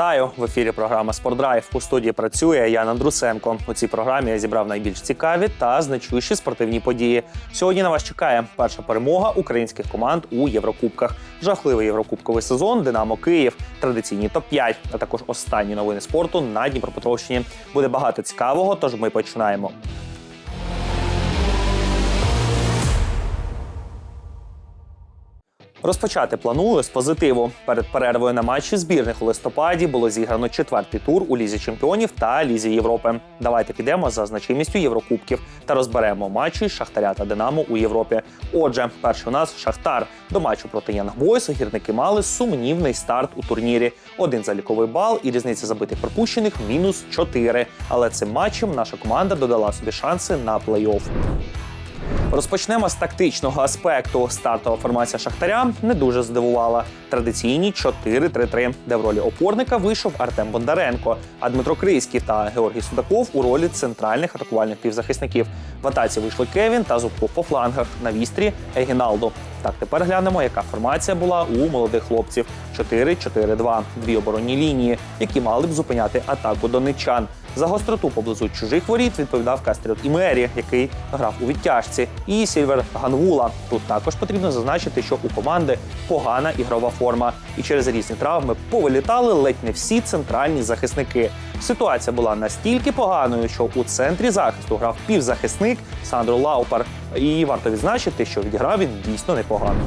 Вітаю в ефірі. Програма Спортдрайв. У студії працює Ян Андрусенко. У цій програмі я зібрав найбільш цікаві та значущі спортивні події. Сьогодні на вас чекає перша перемога українських команд у Єврокубках, жахливий єврокубковий сезон, Динамо Київ, традиційні топ 5 а також останні новини спорту на Дніпропетровщині. Буде багато цікавого, тож ми починаємо. Розпочати планую з позитиву. Перед перервою на матчі збірних у листопаді було зіграно четвертий тур у лізі чемпіонів та лізі Європи. Давайте підемо за значимістю Єврокубків та розберемо матчі Шахтаря та Динамо у Європі. Отже, перший у нас Шахтар. До матчу проти Янг Бойс гірники мали сумнівний старт у турнірі. Один заліковий бал і різниця забитих пропущених мінус 4. Але цим матчем наша команда додала собі шанси на плей-офф. Розпочнемо з тактичного аспекту. Стартова формація Шахтаря не дуже здивувала. Традиційні 4-3-3, де в ролі опорника вийшов Артем Бондаренко, а Дмитро Крийський та Георгій Судаков у ролі центральних атакувальних півзахисників. В атаці вийшли Кевін та Зубков по флангах на вістрі Егіналду. Так, тепер глянемо, яка формація була у молодих хлопців: 4-4-2. дві оборонні лінії, які мали б зупиняти атаку донеччан. За гостроту поблизу чужих воріт відповідав Кастріот Імері, який грав у відтяжці, і Сільвер Ганвула. Тут також потрібно зазначити, що у команди погана ігрова форма, і через різні травми повилітали ледь не всі центральні захисники. Ситуація була настільки поганою, що у центрі захисту грав півзахисник Сандро Лаупар. І варто відзначити, що відіграв він дійсно непогано.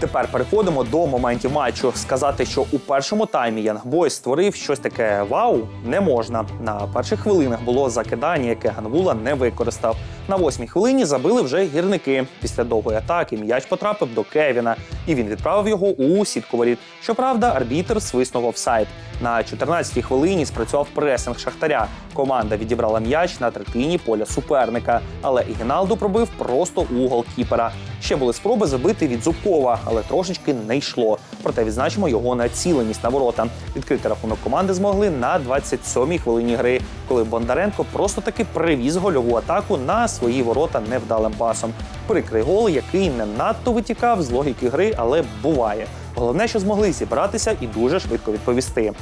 Тепер переходимо до моментів матчу. Сказати, що у першому таймі Янгбой створив щось таке вау, не можна. На перших хвилинах було закидання, яке Ганвула не використав. На восьмій хвилині забили вже гірники. Після довгої атаки м'яч потрапив до Кевіна, і він відправив його у сітку воріт. Щоправда, арбітр свиснув офсайд. На 14-й хвилині спрацював пресинг Шахтаря. Команда відібрала м'яч на третині поля суперника, але Ігіналду пробив просто у голкіпера. Ще були спроби забити від Зубкова, але трошечки не йшло. Проте відзначимо його націленість на ворота. Відкрити рахунок команди змогли на 27-й хвилині гри, коли Бондаренко просто таки привіз гольову атаку на свої ворота невдалим пасом. Прикрий гол, який не надто витікав з логіки гри, але буває. Головне, що змогли зібратися і дуже швидко відповісти.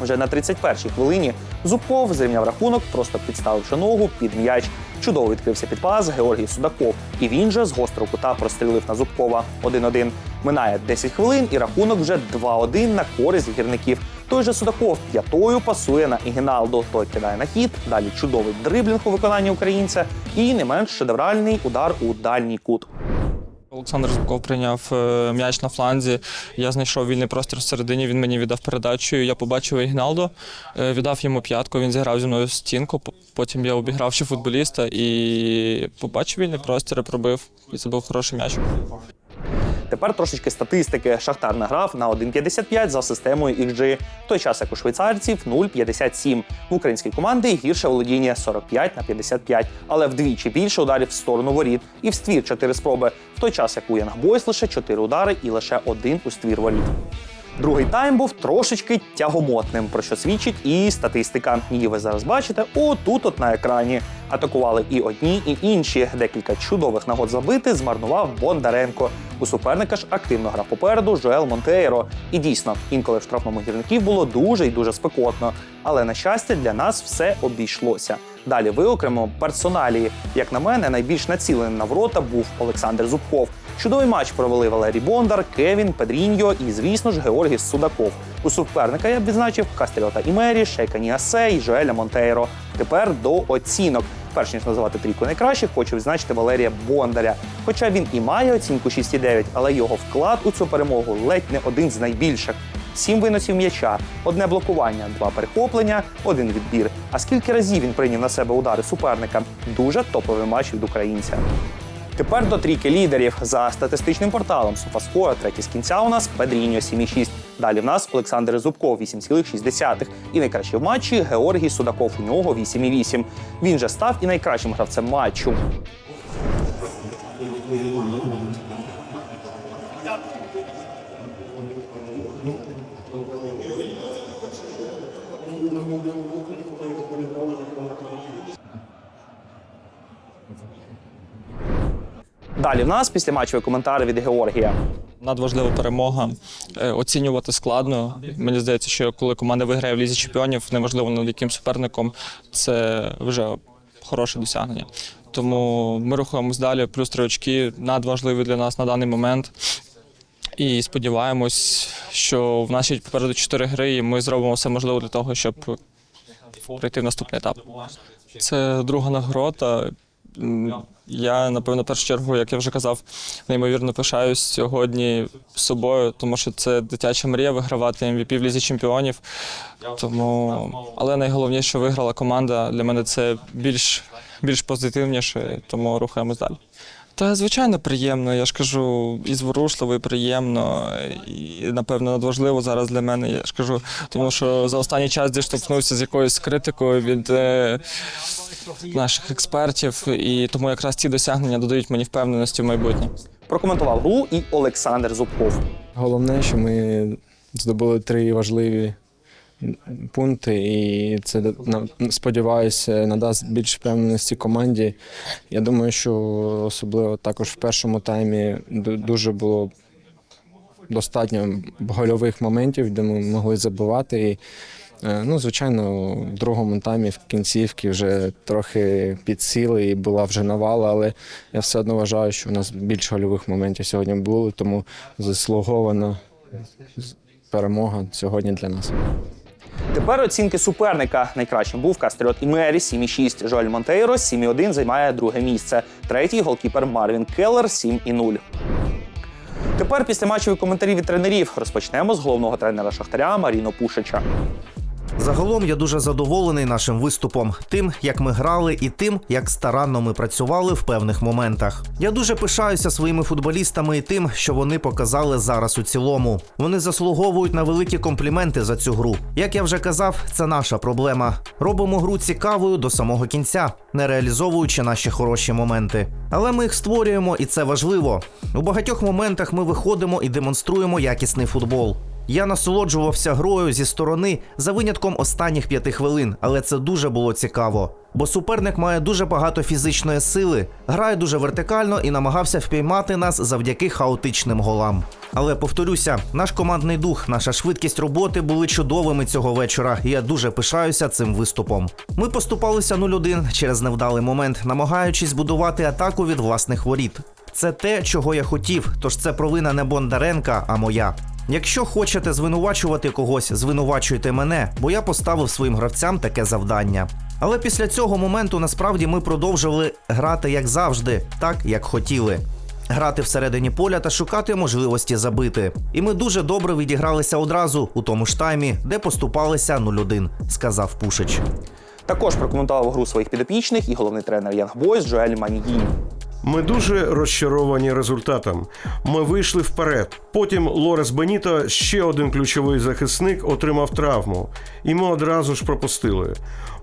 Вже на 31-й хвилині Зубков зрівняв рахунок, просто підставивши ногу під м'яч. Чудово відкрився під пас Георгій Судаков. І він же з гострого кута прострілив на Зубкова 1-1. Минає 10 хвилин, і рахунок вже 2-1 на користь гірників. Той же Судаков п'ятою пасує на Ігіналду. Той кидає на хід. Далі чудовий дриблінг у виконанні українця і не менш шедевральний удар у дальній кут. Олександр Зубков прийняв е, м'яч на фланзі. Я знайшов вільний простір всередині. Він мені віддав передачу. Я побачив Ігналдо, е, віддав йому п'ятку. Він зіграв зі мною стінку. Потім я обіграв ще футболіста і побачив вільний простір, пробив. І це був хороший м'яч. Тепер трошечки статистики. Шахтар награв на 1,55 за системою XG, в той час як у швейцарців 0,57. В українській команди гірше володіння 45 на 55, але вдвічі більше ударів в сторону воріт і в ствір 4 спроби, в той час як у Янгбойс лише 4 удари і лише один у ствір воріт. Другий тайм був трошечки тягомотним, про що свідчить і статистика. Її ви зараз бачите отут от на екрані. Атакували і одні, і інші. Декілька чудових нагод забити змарнував Бондаренко. У суперника ж активно грав попереду Жоел Монтейро. І дійсно, інколи в штрафному гірників було дуже і дуже спекотно. Але на щастя, для нас все обійшлося. Далі виокремо персоналії. Як на мене, найбільш націлений на ворота був Олександр Зубков. Чудовий матч провели Валерій Бондар, Кевін, Педріньо і, звісно ж, Георгій Судаков. У суперника я б відзначив Кастельота Імері, Шейка Ніасе і Жоеля Монтейро. Тепер до оцінок. Перш ніж називати трійку найкращих, хочу відзначити Валерія Бондаря. Хоча він і має оцінку 6,9, але його вклад у цю перемогу ледь не один з найбільших. Сім виносів м'яча, одне блокування, два перехоплення, один відбір. А скільки разів він прийняв на себе удари суперника? Дуже топовий матч від українця. Тепер до трійки лідерів за статистичним порталом Софаскоя, третій з кінця у нас Педріньо 7,6. Далі в нас Олександр Зубков 8,6. І найкращий в матчі Георгій Судаков. У нього 8,8. Він же став і найкращим гравцем матчу. Далі в нас після матчовий коментар від Георгія. Надважлива перемога. Е, Оцінювати складно. Мені здається, що коли команда виграє в лізі чемпіонів, неважливо над яким суперником, це вже хороше досягнення. Тому ми рухаємось далі, плюс три очки надважливі для нас на даний момент. І сподіваємось, що в нашій попереду чотири гри, і ми зробимо все можливе для того, щоб пройти в наступний етап. Це друга нагорода. Я, напевно, в першу чергу, як я вже казав, неймовірно пишаюсь сьогодні собою, тому що це дитяча мрія вигравати MVP в лізі чемпіонів. Тому, але найголовніше, що виграла команда. Для мене це більш, більш позитивніше, тому рухаємось далі. Та звичайно приємно. Я ж кажу, і зворушливо, і приємно, і напевно надважливо зараз для мене. Я ж кажу, тому що за останній час зіштовхнувся з якоюсь критикою від е, наших експертів, і тому якраз ці досягнення додають мені впевненості в майбутнє. Прокоментував гру і Олександр Зубков. Головне, що ми здобули три важливі пункти, і це сподіваюся надасть більш впевненості команді. Я думаю, що особливо також в першому таймі дуже було достатньо гольових моментів, де ми могли забивати. І, е, ну, звичайно, в другому таймі в кінцівці вже трохи підсіли і була вже навала, але я все одно вважаю, що у нас більш гольових моментів сьогодні було, тому заслугована перемога сьогодні для нас. Тепер оцінки суперника. Найкращим був Кастріот і Мері 7,6. Жоель Монтейро 7,1 займає друге місце. Третій голкіпер Марвін Келлер 7,0. Тепер після матчові коментарів від тренерів розпочнемо з головного тренера Шахтаря Маріно Пушича. Загалом я дуже задоволений нашим виступом, тим, як ми грали, і тим, як старанно ми працювали в певних моментах. Я дуже пишаюся своїми футболістами і тим, що вони показали зараз у цілому. Вони заслуговують на великі компліменти за цю гру. Як я вже казав, це наша проблема. Робимо гру цікавою до самого кінця, не реалізовуючи наші хороші моменти. Але ми їх створюємо, і це важливо. У багатьох моментах ми виходимо і демонструємо якісний футбол. Я насолоджувався грою зі сторони за винятком останніх п'яти хвилин, але це дуже було цікаво. Бо суперник має дуже багато фізичної сили, грає дуже вертикально і намагався впіймати нас завдяки хаотичним голам. Але повторюся, наш командний дух, наша швидкість роботи були чудовими цього вечора, і я дуже пишаюся цим виступом. Ми поступалися 0-1 через невдалий момент, намагаючись будувати атаку від власних воріт. Це те, чого я хотів, тож це провина не Бондаренка, а моя. Якщо хочете звинувачувати когось, звинувачуйте мене, бо я поставив своїм гравцям таке завдання. Але після цього моменту насправді ми продовжували грати як завжди, так як хотіли. Грати всередині поля та шукати можливості забити. І ми дуже добре відігралися одразу у тому ж таймі, де поступалися 0-1, сказав Пушич. Також прокоментував гру своїх підопічних і головний тренер Янг Бойс Джоель Маньї. Ми дуже розчаровані результатом. Ми вийшли вперед. Потім Лорес Беніто, ще один ключовий захисник, отримав травму, і ми одразу ж пропустили.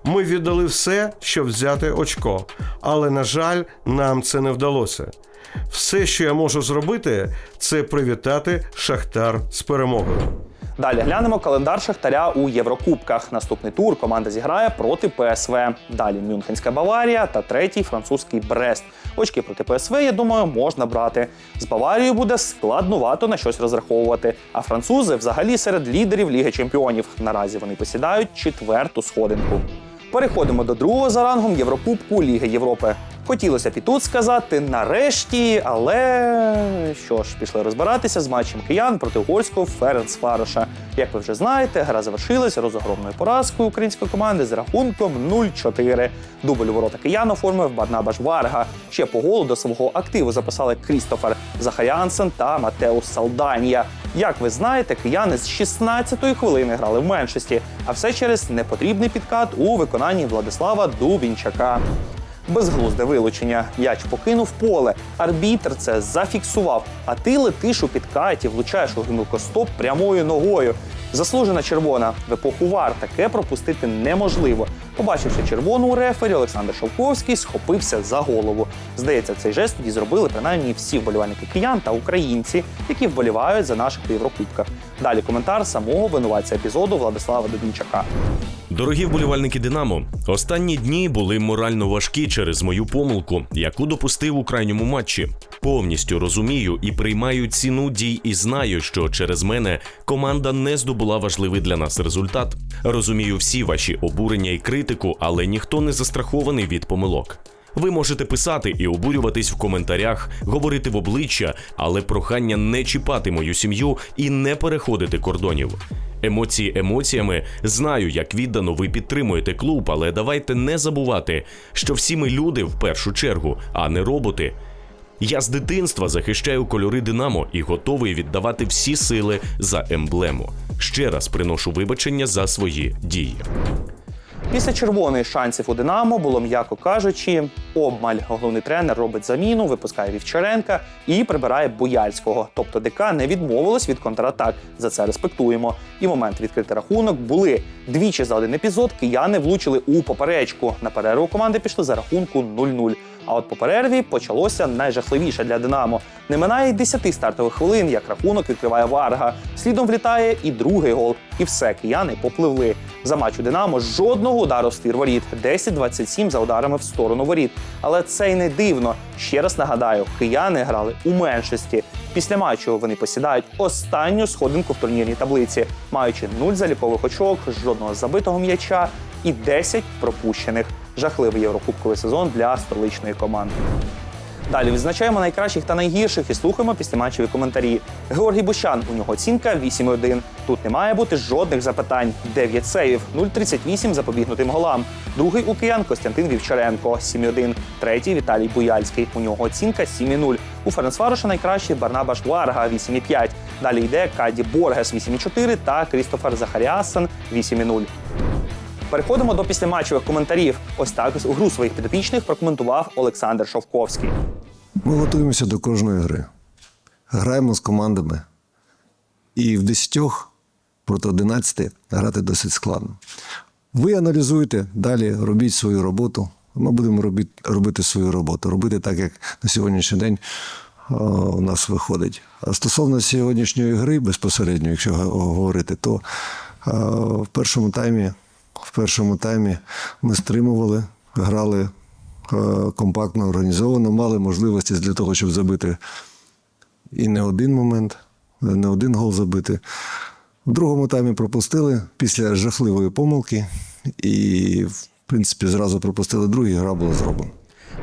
Ми віддали все, щоб взяти очко, але на жаль, нам це не вдалося. Все, що я можу зробити, це привітати Шахтар з перемогою. Далі глянемо календар Шахтаря у Єврокубках. Наступний тур команда зіграє проти ПСВ. Далі Мюнхенська Баварія та третій французький Брест. Очки проти ПСВ, я думаю, можна брати. З Баварією буде складнувато на щось розраховувати. А французи взагалі серед лідерів Ліги Чемпіонів. Наразі вони посідають четверту сходинку. Переходимо до другого за рангом Єврокубку Ліги Європи. Хотілося б і тут сказати нарешті, але що ж, пішли розбиратися з матчем киян проти угорського Ференцфароша. Як ви вже знаєте, гра завершилася розгромною поразкою української команди з рахунком 0-4. Дубль у ворота киян оформив Барнабаш Варга. Ще по голу до свого активу записали Крістофер Захарянсен та Матеус Салданія. Як ви знаєте, кияни з 16-ї хвилини грали в меншості, а все через непотрібний підкат у виконанні Владислава Дубінчака. Безглузде вилучення. М'яч покинув поле. Арбітр це зафіксував. А ти летиш у підкаті, влучаєш у гнилкостоп прямою ногою. Заслужена червона. В епоху вар таке пропустити неможливо. Побачивши червону рефері, Олександр Шовковський схопився за голову. Здається, цей жест тоді зробили принаймні всі вболівальники киян та українці, які вболівають за наших Єврокубках. Далі коментар самого винуватця епізоду Владислава Дубінчака. Дорогі вболівальники Динамо, останні дні були морально важкі через мою помилку, яку допустив у крайньому матчі. Повністю розумію і приймаю ціну дій і знаю, що через мене команда не здобула важливий для нас результат. Розумію всі ваші обурення і критику, але ніхто не застрахований від помилок. Ви можете писати і обурюватись в коментарях, говорити в обличчя, але прохання не чіпати мою сім'ю і не переходити кордонів. Емоції емоціями знаю, як віддано ви підтримуєте клуб, але давайте не забувати, що всі ми люди в першу чергу, а не роботи. Я з дитинства захищаю кольори Динамо і готовий віддавати всі сили за емблему. Ще раз приношу вибачення за свої дії. Після червоної шансів у Динамо було, м'яко кажучи, обмаль. Головний тренер робить заміну, випускає Вівчаренка і прибирає Бояльського. Тобто ДК не відмовилось від контратак. За це респектуємо. І момент відкрити рахунок були двічі за один епізод. Кияни влучили у поперечку. На перерву команди пішли за рахунку 0-0. А от по перерві почалося найжахливіше для Динамо. Не минає й 10 стартових хвилин, як рахунок відкриває Варга. Слідом влітає і другий гол. І все, кияни попливли. За матч у Динамо жодного удару в ствір воріт. 10-27 за ударами в сторону воріт. Але це й не дивно. Ще раз нагадаю, кияни грали у меншості. Після матчу вони посідають останню сходинку в турнірній таблиці, маючи 0 залікових очок, жодного забитого м'яча і 10 пропущених. Жахливий єврокубковий сезон для столичної команди. Далі відзначаємо найкращих та найгірших і слухаємо післяматчеві коментарі. Георгій Бущан, у нього оцінка 8,1. Тут не має бути жодних запитань. 9 сейвів, 0,38 запобігнутим голам. Другий у киян Костянтин Вівчаренко 7,1. Третій Віталій Буяльський. У нього оцінка 7,0. У Ференцвароша найкращий Барнабаш Варга 8,5. Далі йде Каді Боргес 8,4 та Крістофер Захаріасен 8,0. Переходимо до післяматчевих коментарів. Ось так у гру своїх підопічних прокоментував Олександр Шовковський. Ми готуємося до кожної гри. Граємо з командами. І в 10 проти 11 грати досить складно. Ви аналізуєте, далі робіть свою роботу. Ми будемо робити, робити свою роботу, робити так, як на сьогоднішній день у нас виходить. А стосовно сьогоднішньої гри, безпосередньо, якщо говорити, то в першому таймі, в першому таймі ми стримували, грали е, компактно, організовано, мали можливості для того, щоб забити і не один момент, не один гол забити. В другому таймі пропустили після жахливої помилки, і, в принципі, зразу пропустили другий, гра була зроблена.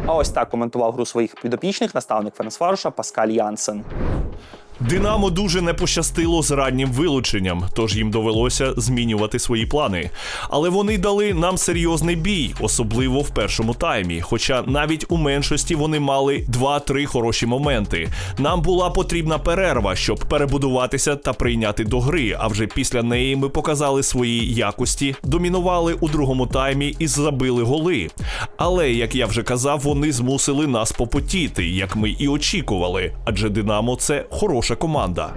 А ось так коментував гру своїх підопічних наставник Ференцвароша Паскаль Янсен. Динамо дуже не пощастило з раннім вилученням, тож їм довелося змінювати свої плани. Але вони дали нам серйозний бій, особливо в першому таймі. Хоча навіть у меншості вони мали 2-3 хороші моменти. Нам була потрібна перерва, щоб перебудуватися та прийняти до гри. А вже після неї ми показали свої якості, домінували у другому таймі і забили голи. Але як я вже казав, вони змусили нас попотіти, як ми і очікували. Адже Динамо це хороша команда.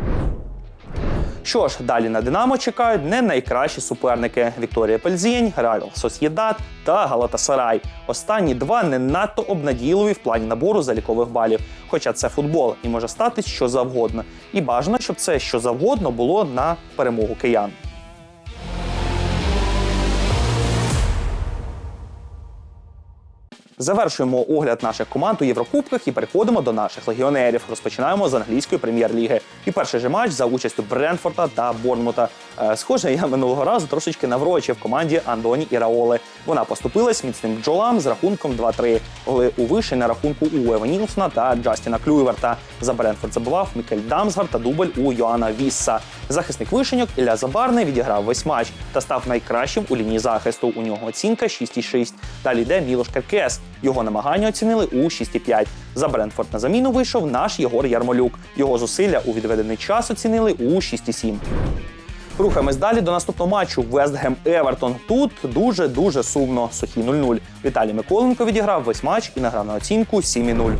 Що ж, далі на Динамо чекають не найкращі суперники: Вікторія Пельзінь, Реал Сосєдат та Галатасарай. Останні два не надто обнадійливі в плані набору залікових балів. Хоча це футбол і може стати що завгодно. І бажано, щоб це що завгодно було на перемогу киян. Завершуємо огляд наших команд у Єврокубках і переходимо до наших легіонерів. Розпочинаємо з англійської прем'єр-ліги. І перший же матч за участю Бренфорта та Борнмута. Е, Схоже, я минулого разу трошечки наврочив команді Андоні і Раоли. Вона поступилась міцним бджолам з рахунком 2-3. Голи у виші на рахунку у Ева Нілсона та Джастіна Клюйверта. За Бренфорд забував Мікель Дамсгар та дубль у Йоанна Вісса. Захисник вишеньок Ілля Забарний відіграв весь матч та став найкращим у лінії захисту. У нього оцінка 6,6. Далі йде Мілош Керкес. Його намагання оцінили у 6,5. За Бренфорд на заміну вийшов наш Єгор Ярмолюк. Його зусилля у відведений час оцінили у 6,7. Рухаємось далі до наступного матчу Вестгем Евертон. Тут дуже дуже сумно. Сухі 0-0. Віталій Миколенко відіграв весь матч і награв на оцінку 7,0.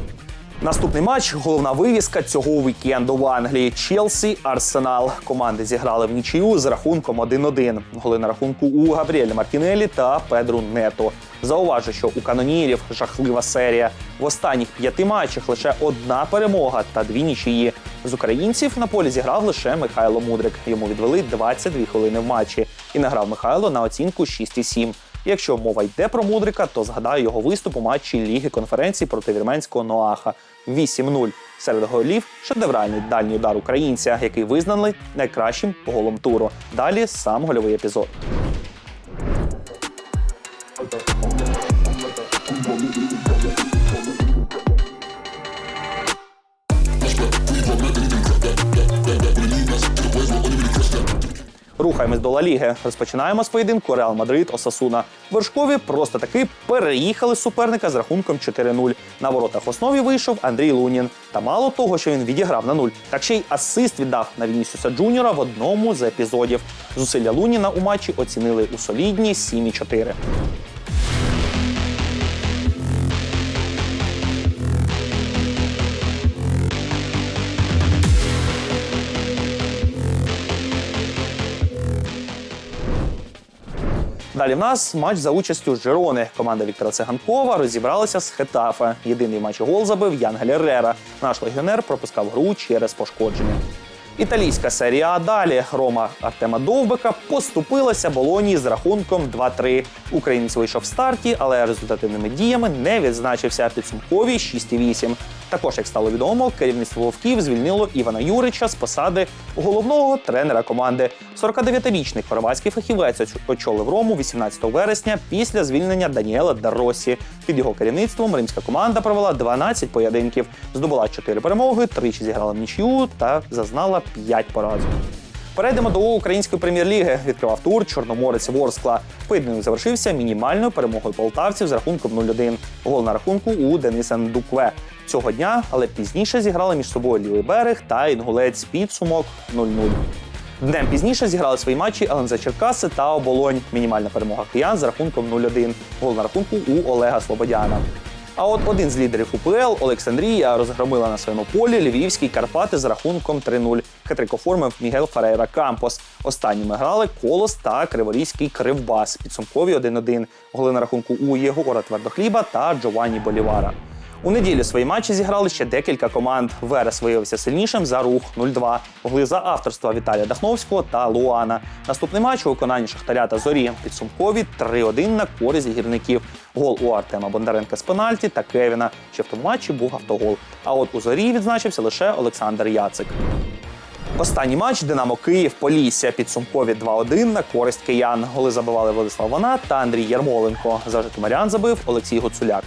Наступний матч головна вивіска цього вікенду в Англії. Челсі Арсенал. Команди зіграли в нічию з рахунком 1-1. Голи на рахунку у Габріеля Мартінелі та Педру Нето. Зауважу, що у канонірів жахлива серія. В останніх п'яти матчах лише одна перемога та дві нічиї. З українців на полі зіграв лише Михайло Мудрик. Йому відвели 22 хвилини в матчі. І награв Михайло на оцінку 6,7. Якщо мова йде про Мудрика, то згадаю його виступ у матчі Ліги конференції проти вірменського Ноаха 8-0. Серед голів шедевральний дальній удар українця, який визнали найкращим голом туру. Далі сам гольовий епізод. Рухаємось до Ла Ліги. Розпочинаємо з поєдинку Реал Мадрид Осасуна. Вершкові просто таки переїхали суперника з рахунком 4-0. На воротах основі вийшов Андрій Лунін. Та мало того, що він відіграв на нуль, так ще й асист віддав на Вінісюса Джуніора в одному з епізодів. Зусилля Луніна у матчі оцінили у солідні 7,4. Далі в нас матч за участю Жирони. Команда Віктора Циганкова розібралася з Хетафе. Єдиний матч гол забив Янгель Еррера. Наш легіонер пропускав гру через пошкодження. Італійська серія А далі. Рома Артема Довбика поступилася Болоні з рахунком 2-3. Українець вийшов в старті, але результативними діями не відзначився підсумкові 6-8. Також, як стало відомо, керівництво вовків звільнило Івана Юрича з посади головного тренера команди. 49-річний хорватський фахівець очолив Рому 18 вересня після звільнення Даніела Даросі. Під його керівництвом римська команда провела 12 поєдинків, здобула 4 перемоги, тричі зіграла в нічию та зазнала 5 поразок. Перейдемо до української прем'єр-ліги. Відкривав тур Чорноморець Ворскла. Поєдинок завершився мінімальною перемогою полтавців з рахунком 0-1. Гол на рахунку у Дениса Ndukwe. Цього дня, але пізніше зіграли між собою лівий берег та інгулець підсумок 0-0. Днем пізніше зіграли свої матчі ЛНЗ Черкаси та Оболонь. Мінімальна перемога киян з рахунком 0-1. Гол на рахунку у Олега Слободяна. А от один з лідерів УПЛ Олександрія розгромила на своєму полі львівський Карпати з рахунком 3-0. Хитрик оформив Мігел Ферейра Кампос. Останніми грали Колос та Криворізький Кривбас. Підсумкові 1-1. Голи на рахунку у Єгора Твердохліба та Джованні Болівара. У неділю свої матчі зіграли ще декілька команд. Верес виявився сильнішим за рух 0-2. Гли за авторства Віталія Дахновського та Луана. Наступний матч у виконанні Шахтаря та Зорі. Підсумкові 3-1 на користь гірників. Гол у Артема Бондаренка з пенальті та Кевіна. Ще в тому матчі був автогол. А от у зорі відзначився лише Олександр Яцик. Останній матч Динамо Київ Полісся. Підсумкові 2-1 на користь киян. Голи забивали Владислав Вана та Андрій Ярмоленко. За Житомирян забив Олексій Гуцуляк.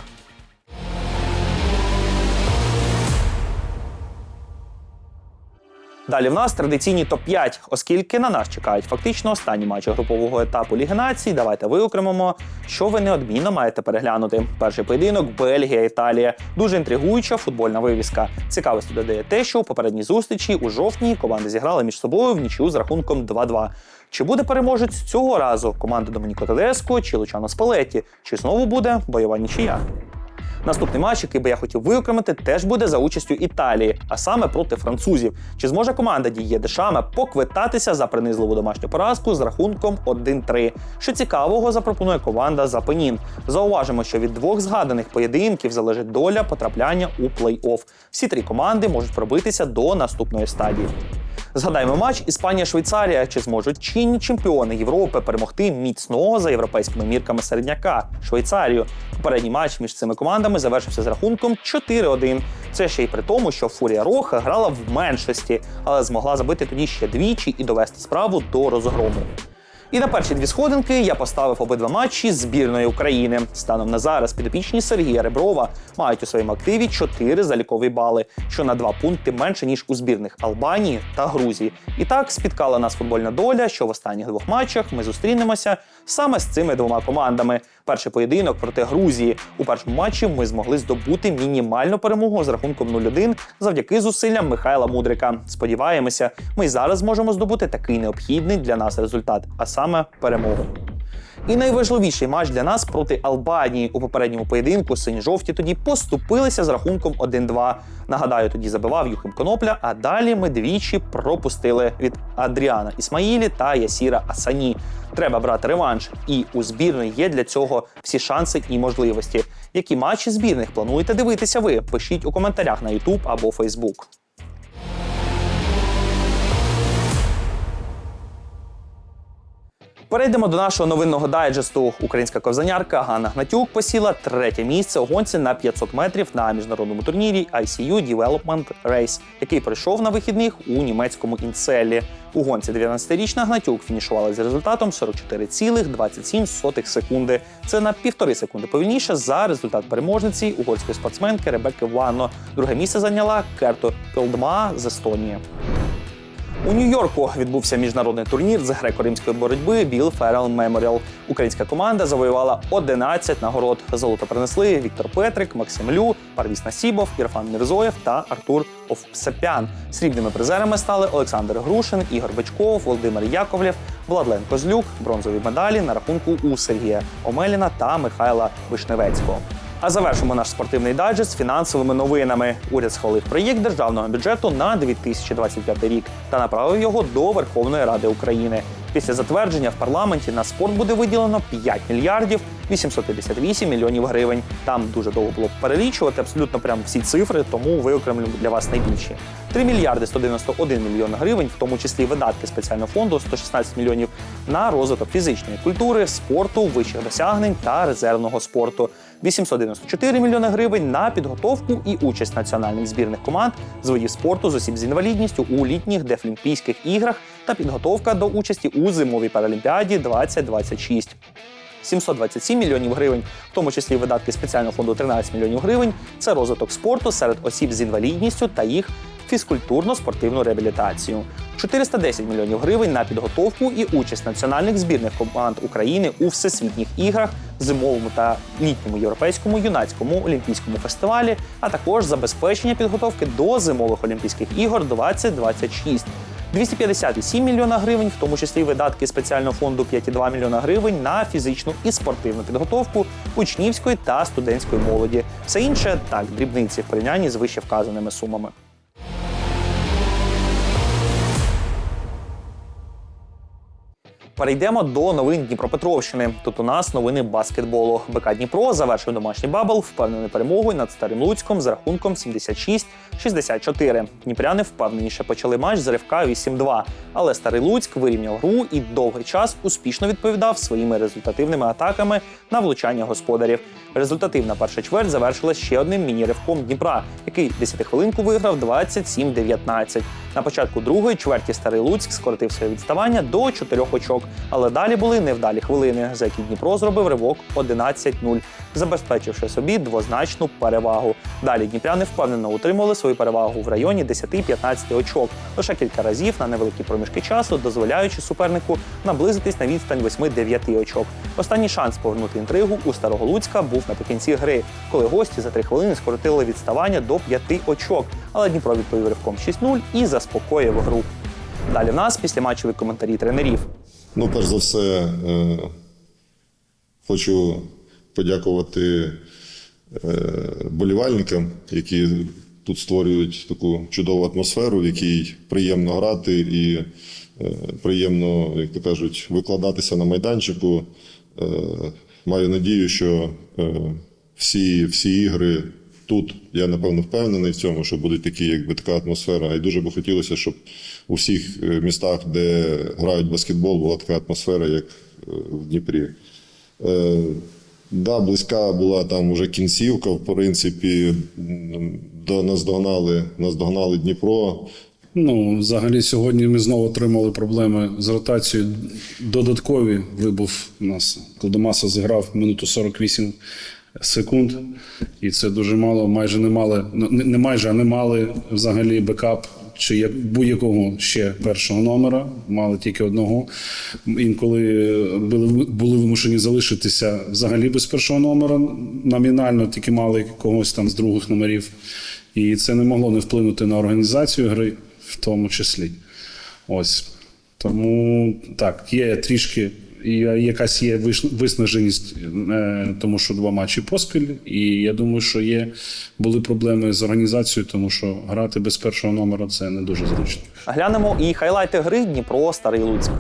Далі в нас традиційні топ-5, оскільки на нас чекають фактично останні матчі групового етапу Ліги Націй. Давайте виокремимо, що ви неодмінно маєте переглянути. Перший поєдинок Бельгія, Італія. Дуже інтригуюча футбольна вивіска. Цікавості додає те, що у попередній зустрічі у жовтні команди зіграли між собою в нічию з рахунком 2-2. Чи буде переможець цього разу команда Домініко Тедеско чи Лучано Спалетті? Чи знову буде бойова нічия? Наступний матч, який би я хотів виокремити, теж буде за участю Італії, а саме проти французів. Чи зможе команда Діє Дешаме поквитатися за принизливу домашню поразку з рахунком 1-3? Що цікавого запропонує команда Запенін. Зауважимо, що від двох згаданих поєдинків залежить доля потрапляння у плей-офф. Всі три команди можуть пробитися до наступної стадії. Згадаємо матч Іспанія-Швейцарія. Чи зможуть чинні чемпіони Європи перемогти міцного за європейськими мірками середняка Швейцарію? Попередній матч між цими командами завершився з рахунком 4-1. Це ще й при тому, що Фурія Роха грала в меншості, але змогла забити тоді ще двічі і довести справу до розгрому. І на перші дві сходинки я поставив обидва матчі збірної України. Станом на зараз підопічні Сергія Реброва мають у своєму активі 4 залікові бали, що на 2 пункти менше ніж у збірних Албанії та Грузії. І так спіткала нас футбольна доля, що в останніх двох матчах ми зустрінемося саме з цими двома командами. Перший поєдинок проти Грузії. У першому матчі ми змогли здобути мінімальну перемогу з рахунком 0-1 завдяки зусиллям Михайла Мудрика. Сподіваємося, ми зараз зможемо здобути такий необхідний для нас результат, а саме перемогу. І найважливіший матч для нас проти Албанії у попередньому поєдинку синьо-жовті тоді поступилися з рахунком 1-2. Нагадаю, тоді забивав Юхим Конопля, а далі ми двічі пропустили від Адріана Ісмаїлі та Ясіра Асані. Треба брати реванш, і у збірної є для цього всі шанси і можливості. Які матчі збірних плануєте дивитися ви? Пишіть у коментарях на YouTube або Facebook. Перейдемо до нашого новинного дайджесту. Українська ковзанярка Ганна Гнатюк посіла третє місце у гонці на 500 метрів на міжнародному турнірі ICU Development Race, який пройшов на вихідних у німецькому інцелі. У гонці 19-річна Гнатюк фінішувала з результатом 44,27 секунди. Це на півтори секунди повільніше за результат переможниці угорської спортсменки Ребекки Ванно. Друге місце зайняла Керто Пілдма з Естонії. У Нью-Йорку відбувся міжнародний турнір з греко-римської боротьби Біл Феррел Меморіал. Українська команда завоювала 11 нагород. Золото принесли Віктор Петрик, Максим Лю, Парвіс Насібов, Ірфан Мірзоєв та Артур Овсепян. Срібними призерами стали Олександр Грушин, Ігор Бичков, Володимир Яковлєв, Владлен Козлюк. Бронзові медалі на рахунку у Сергія Омеліна та Михайла Вишневецького. А завершимо наш спортивний дайджест фінансовими новинами. Уряд схвалив проєкт державного бюджету на 2025 рік та направив його до Верховної Ради України. Після затвердження в парламенті на спорт буде виділено 5 мільярдів 858 мільйонів гривень. Там дуже довго було перелічувати абсолютно прям всі цифри, тому виокремлю для вас найбільші. 3 мільярди 191 мільйон гривень, в тому числі видатки спеціального фонду 116 мільйонів на розвиток фізичної культури, спорту, вищих досягнень та резервного спорту. 894 мільйони гривень на підготовку і участь національних збірних команд з видів спорту з осіб з інвалідністю у літніх Дефлімпійських іграх та підготовка до участі у зимовій паралімпіаді 2026. 727 мільйонів гривень, в тому числі видатки спеціального фонду 13 мільйонів гривень. Це розвиток спорту серед осіб з інвалідністю та їх фізкультурно-спортивну реабілітацію. 410 мільйонів гривень на підготовку і участь національних збірних команд України у всесвітніх іграх, зимовому та літньому європейському юнацькому олімпійському фестивалі, а також забезпечення підготовки до зимових Олімпійських ігор 2026. 257 мільйона гривень, в тому числі видатки спеціального фонду 5,2 мільйона гривень на фізичну і спортивну підготовку учнівської та студентської молоді. Все інше так дрібниці в порівнянні з вище вказаними сумами. Перейдемо до новин Дніпропетровщини. Тут у нас новини баскетболу. БК Дніпро завершив домашній бабл впевнений перемогою над Старим Луцьком з рахунком 76-64. Дніпряни впевненіше почали матч з ривка 8-2. Але Старий Луцьк вирівняв гру і довгий час успішно відповідав своїми результативними атаками на влучання господарів. Результативна перша чверть завершилась ще одним міні-ривком Дніпра, який 10 хвилинку виграв 27-19. На початку другої чверті Старий Луцьк скоротив своє відставання до 4 очок, але далі були невдалі хвилини, за які Дніпро зробив ривок 11-0, забезпечивши собі двозначну перевагу. Далі дніпряни впевнено утримували свою перевагу в районі 10-15 очок, лише кілька разів на невеликі проміжки часу, дозволяючи супернику наблизитись на відстань 8-9 очок. Останній шанс повернути інтригу у Старого Луцька був наприкінці гри, коли гості за 3 хвилини скоротили відставання до 5 очок. Але Дніпро відповів ривком 6-0 і заспокоїв гру. Далі в нас після матчові коментарі тренерів. Ну, перш за все, е, хочу подякувати е, болівальникам, які тут створюють таку чудову атмосферу, в якій приємно грати і е, приємно, як то кажуть, викладатися на майданчику. Маю надію, що е, всі, всі ігри тут, я напевно впевнений в цьому, що буде такі, якби така атмосфера. І дуже би хотілося, щоб у всіх е, містах, де грають баскетбол, була така атмосфера, як е, в Дніпрі. Е, да, близька була там уже кінцівка, в принципі, до нас догнали, нас догнали Дніпро. Ну, взагалі, сьогодні ми знову отримали проблеми з ротацією. Додаткові вибув у нас. Колдомаса зіграв минуту 48 секунд, і це дуже мало. Майже не мали, ну, не майже, а не мали взагалі бекап чи як будь-якого ще першого номера. Мали тільки одного. Інколи були, були вимушені залишитися взагалі без першого номера. Номінально тільки мали когось там з других номерів. І це не могло не вплинути на організацію гри, в тому числі. Ось. Тому так, є трішки якась є виснаженість, е, тому що два матчі поспіль. І я думаю, що є були проблеми з організацією, тому що грати без першого номера це не дуже зручно. Глянемо і хайлайти гри Дніпро Старий Луцьк.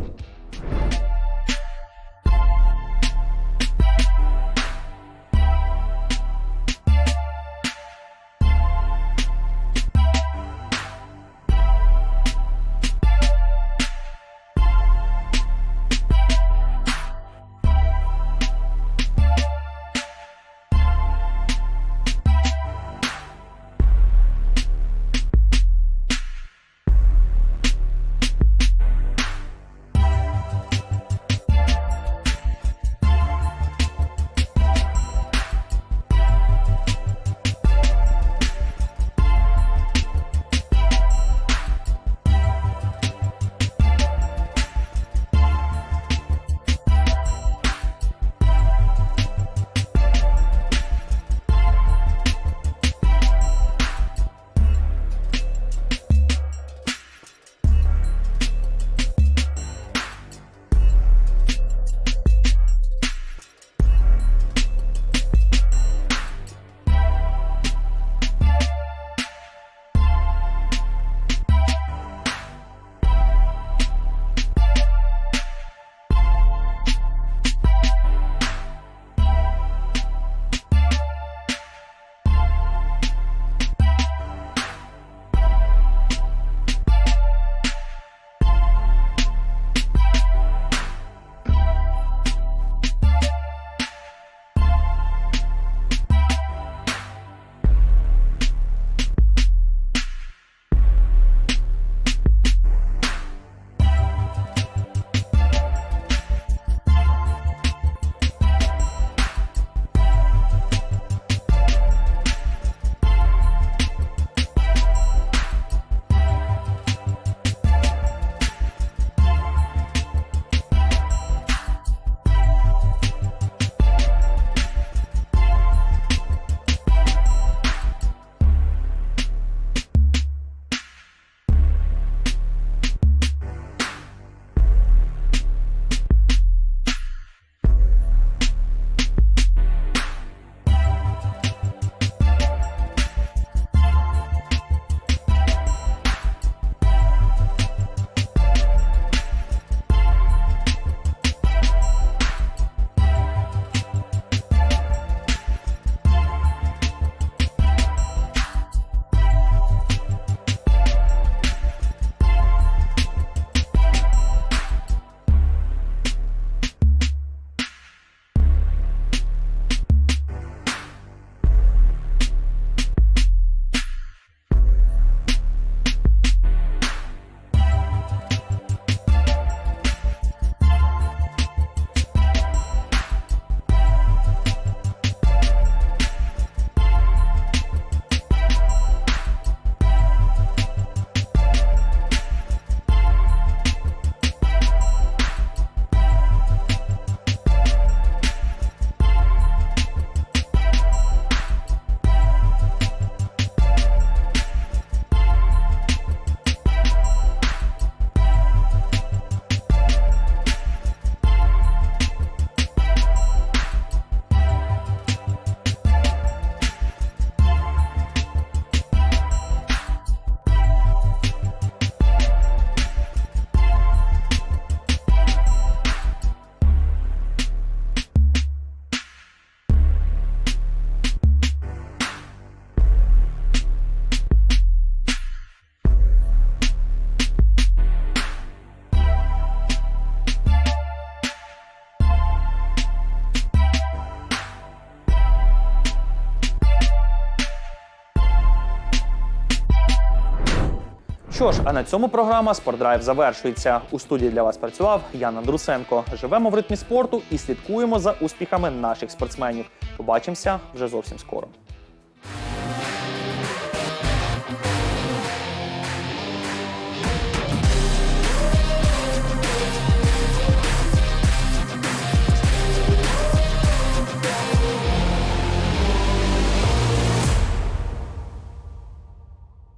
Що ж, а на цьому програма Спортдрайв завершується. У студії для вас працював Ян Андрусенко. Живемо в ритмі спорту і слідкуємо за успіхами наших спортсменів. Побачимося вже зовсім скоро.